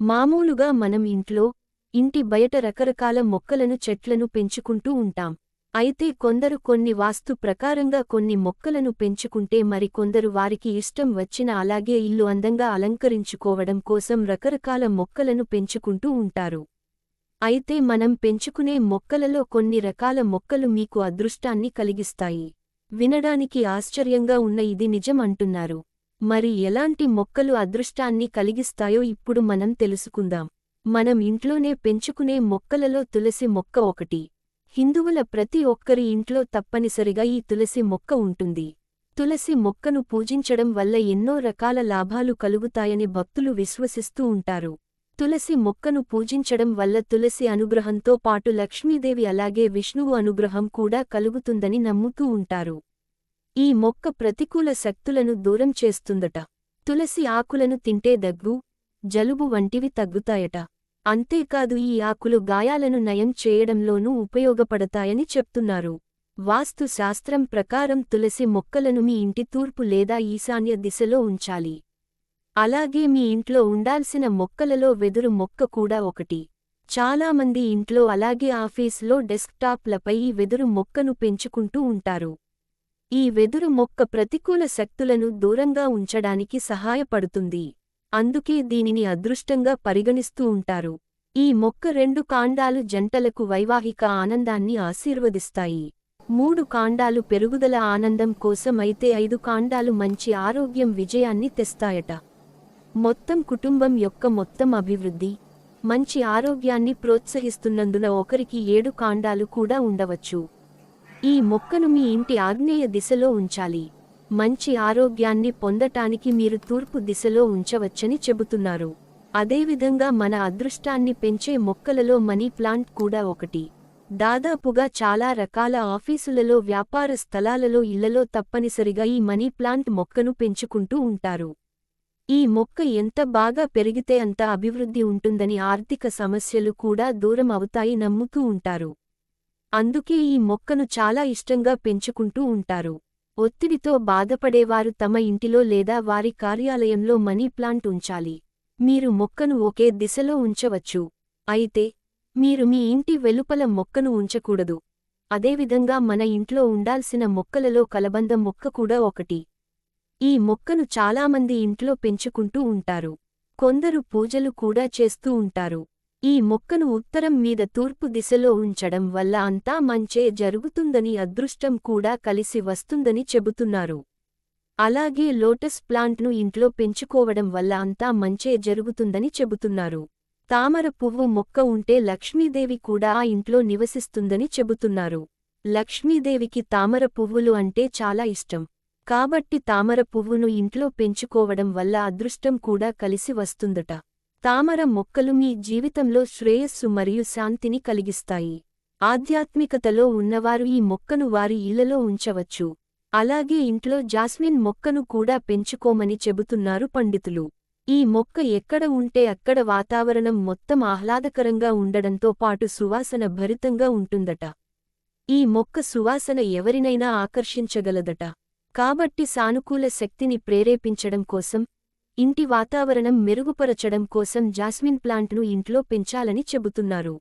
మామూలుగా మనం ఇంట్లో ఇంటి బయట రకరకాల మొక్కలను చెట్లను పెంచుకుంటూ ఉంటాం. అయితే కొందరు కొన్ని వాస్తు ప్రకారంగా కొన్ని మొక్కలను పెంచుకుంటే మరి కొందరు వారికి ఇష్టం వచ్చిన అలాగే ఇల్లు అందంగా అలంకరించుకోవడం కోసం రకరకాల మొక్కలను పెంచుకుంటూ ఉంటారు. అయితే మనం పెంచుకునే మొక్కలలో కొన్ని రకాల మొక్కలు మీకు అదృష్టాన్ని కలిగిస్తాయి. వినడానికి ఆశ్చర్యంగా ఉన్న ఇది నిజం అంటున్నారు. మరి ఎలాంటి మొక్కలు అదృష్టాన్ని కలిగిస్తాయో ఇప్పుడు మనం తెలుసుకుందాం. మనం ఇంట్లోనే పెంచుకునే మొక్కలలో తులసి మొక్క ఒకటి. హిందువుల ప్రతి ఒక్కరి ఇంట్లో తప్పనిసరిగా ఈ తులసి మొక్క ఉంటుంది. తులసి మొక్కను పూజించడం వల్ల ఎన్నో రకాల లాభాలు కలుగుతాయని భక్తులు విశ్వసిస్తూ ఉంటారు. తులసి మొక్కను పూజించడం వల్ల తులసి అనుగ్రహంతో పాటు లక్ష్మీదేవి అలాగే విష్ణువు అనుగ్రహం కూడా కలుగుతుందని నమ్ముతూ ఉంటారు. ఈ మొక్క ప్రతికూల శక్తులను దూరం చేస్తుందట. తులసి ఆకులను తింటే దగ్గు జలుబు వంటివి తగ్గుతాయట. అంతేకాదు ఈ ఆకులు గాయాలను నయం చేయడంలోనూ ఉపయోగపడతాయని చెప్తున్నారు. వాస్తు శాస్త్రం ప్రకారం తులసి మొక్కలను మీ ఇంటి తూర్పు లేదా ఈశాన్య దిశలో ఉంచాలి. అలాగే మీ ఇంట్లో ఉండాల్సిన మొక్కలలో వెదురు మొక్క కూడా ఒకటి. చాలామంది ఇంట్లో అలాగే ఆఫీస్లో డెస్క్టాప్లపై ఈ వెదురు మొక్కను పెంచుకుంటూ ఉంటారు. ఈ వెదురు మొక్క ప్రతికూల శక్తులను దూరంగా ఉంచడానికి సహాయపడుతుంది. అందుకే దీనిని అదృష్టంగా పరిగణిస్తూ ఉంటారు. ఈ మొక్క రెండు కాండాలు జంటలకు వైవాహిక ఆనందాన్ని ఆశీర్వదిస్తాయి. మూడు కాండాలు పెరుగుదల ఆనందం కోసం అయితే ఐదు కాండాలు మంచి ఆరోగ్యం విజయాన్ని తెస్తాయట. మొత్తం కుటుంబం యొక్క మొత్తం అభివృద్ధి మంచి ఆరోగ్యాన్ని ప్రోత్సహిస్తున్నందున ఒకరికి ఏడు కాండాలు కూడా ఉండవచ్చు. ఈ మొక్కను మీ ఇంటి ఆగ్నేయ దిశలో ఉంచాలి. మంచి ఆరోగ్యాన్ని పొందటానికి మీరు తూర్పు దిశలో ఉంచవచ్చని చెబుతున్నారు. అదేవిధంగా మన అదృష్టాన్ని పెంచే మొక్కలలో మనీ ప్లాంట్ కూడా ఒకటి. దాదాపుగా చాలా రకాల ఆఫీసులలో వ్యాపార స్థలాలలో ఇళ్ళలో తప్పనిసరిగా ఈ మనీ ప్లాంట్ మొక్కను పెంచుకుంటూ ఉంటారు. ఈ మొక్క ఎంత బాగా పెరిగితే అంత అభివృద్ధి ఉంటుందని ఆర్థిక సమస్యలు కూడా దూరం అవుతాయి నమ్ముతూ ఉంటారు. అందుకే ఈ మొక్కను చాలా ఇష్టంగా పెంచుకుంటూ ఉంటారు. ఒత్తిడితో బాధపడేవారు తమ ఇంటిలో లేదా వారి కార్యాలయంలో మనీ ప్లాంట్ ఉంచాలి. మీరు మొక్కను ఒకే దిశలో ఉంచవచ్చు. అయితే మీరు మీ ఇంటి వెలుపల మొక్కను ఉంచకూడదు. అదేవిధంగా మన ఇంట్లో ఉండాల్సిన మొక్కలలో కలబంద మొక్క కూడా ఒకటి. ఈ మొక్కను చాలామంది ఇంట్లో పెంచుకుంటూ ఉంటారు. కొందరు పూజలు కూడా చేస్తూ ఉంటారు. ఈ మొక్కను ఉత్తరం మీద తూర్పు దిశలో ఉంచడం వల్ల అంతా మంచే జరుగుతుందని అదృష్టం కూడా కలిసి వస్తుందని చెబుతున్నారు. అలాగే లోటస్ ప్లాంట్ను ఇంట్లో పెంచుకోవడం వల్ల అంతా మంచే జరుగుతుందని చెబుతున్నారు. తామర పువ్వు మొక్క ఉంటే లక్ష్మీదేవి కూడా ఆ ఇంట్లో నివసిస్తుందని చెబుతున్నారు. లక్ష్మీదేవికి తామర పువ్వులు అంటే చాలా ఇష్టం. కాబట్టి తామర పువ్వును ఇంట్లో పెంచుకోవడం వల్ల అదృష్టం కూడా కలిసి వస్తుందట. తామర మొక్కలు మీ జీవితంలో శ్రేయస్సు మరియు శాంతిని కలిగిస్తాయి. ఆధ్యాత్మికతలో ఉన్నవారు ఈ మొక్కను వారి ఇళ్ళలో ఉంచవచ్చు. అలాగే ఇంట్లో జాస్మిన్ మొక్కను కూడా పెంచుకోమని చెబుతున్నారు పండితులు. ఈ మొక్క ఎక్కడ ఉంటే అక్కడ వాతావరణం మొత్తం ఆహ్లాదకరంగా ఉండడంతో పాటు సువాసన భరితంగా ఉంటుందట. ఈ మొక్క సువాసన ఎవరినైనా ఆకర్షించగలదట. కాబట్టి సానుకూల శక్తిని ప్రేరేపించడం కోసం ఇంటి వాతావరణం మెరుగుపరచడం కోసం జాస్మిన్ ప్లాంట్ను ఇంట్లో పెంచాలని చెబుతున్నారు.